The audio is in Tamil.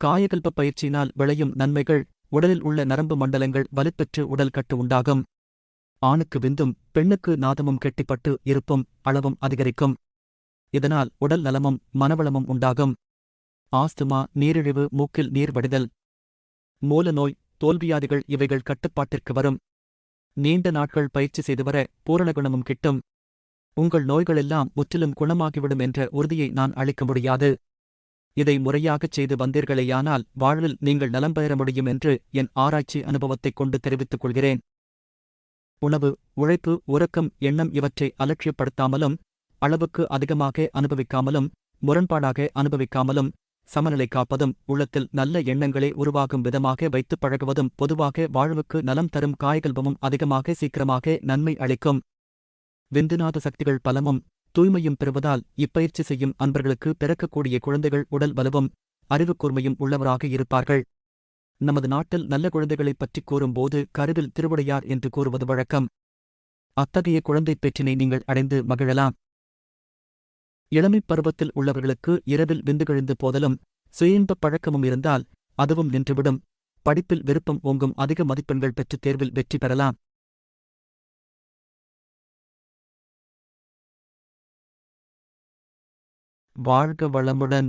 காயகல்ப பயிற்சியினால் விளையும் நன்மைகள் உடலில் உள்ள நரம்பு மண்டலங்கள் வலுப்பெற்று உடல் கட்டு உண்டாகும். ஆணுக்கு விந்தும் பெண்ணுக்கு நாதமும் கெட்டிப்பட்டு இருப்பும் அளவும் அதிகரிக்கும். இதனால் உடல் நலமும் மனவளமும் உண்டாகும். ஆஸ்துமா நீரிழிவு மூக்கில் நீர் வடிதல். மூலநோய் தோல்வியாதிகள் இவைகள் கட்டுப்பாட்டிற்கு வரும். நீண்ட நாட்கள் பயிற்சி செய்து வர பூரண குணமும் கிட்டும். உங்கள் நோய்களெல்லாம் முற்றிலும் குணமாகிவிடும் என்ற உறுதியை நான் அளிக்க முடியாது. இதை முறையாகச் செய்து வந்தீர்களேயானால் வாழ்வில் நீங்கள் நலம் பெற முடியும் என்று என் ஆராய்ச்சி அனுபவத்தைக் கொண்டு தெரிவித்துக் கொள்கிறேன். உணவு உழைப்பு உறக்கம் எண்ணம் இவற்றை அலட்சியப்படுத்தாமலும் அளவுக்கு அதிகமாக அனுபவிக்காமலும் முரண்பாடாக அனுபவிக்காமலும் சமநிலை காப்பதும் உள்ளத்தில் நல்ல எண்ணங்களை உருவாகும் விதமாக வைத்துப் பழகுவதும் பொதுவாக வாழ்வுக்கு நலம் தரும் காயகல்பமும் அதிகமாக சீக்கிரமாக நன்மை அளிக்கும். விந்துநாத சக்திகள் பலமும் தூய்மையும் பெறுவதால் இப்பயிற்சி செய்யும் அன்பர்களுக்கு பிறக்கக்கூடிய குழந்தைகள் உடல் வலுவும் அறிவுக்கூர்மையும் உள்ளவராக இருப்பார்கள். நமது நாட்டில் நல்ல குழந்தைகளைப் பற்றிக் கூறும்போது கருவில் திருவுடையார் என்று கூறுவது வழக்கம். அத்தகைய குழந்தைப் பெற்றினை நீங்கள் அடைந்து மகிழலாம். இளமைப் பருவத்தில் உள்ளவர்களுக்கு இரவில் விந்துகிழிந்து போதலும் சுயன்பப் பழக்கமும் இருந்தால் அதுவும் நின்றுவிடும். படிப்பில் விருப்பம் ஓங்கும் அதிக மதிப்பெண்கள் பெற்று தேர்வில் வெற்றி பெறலாம். வாழ்க வளமுடன்.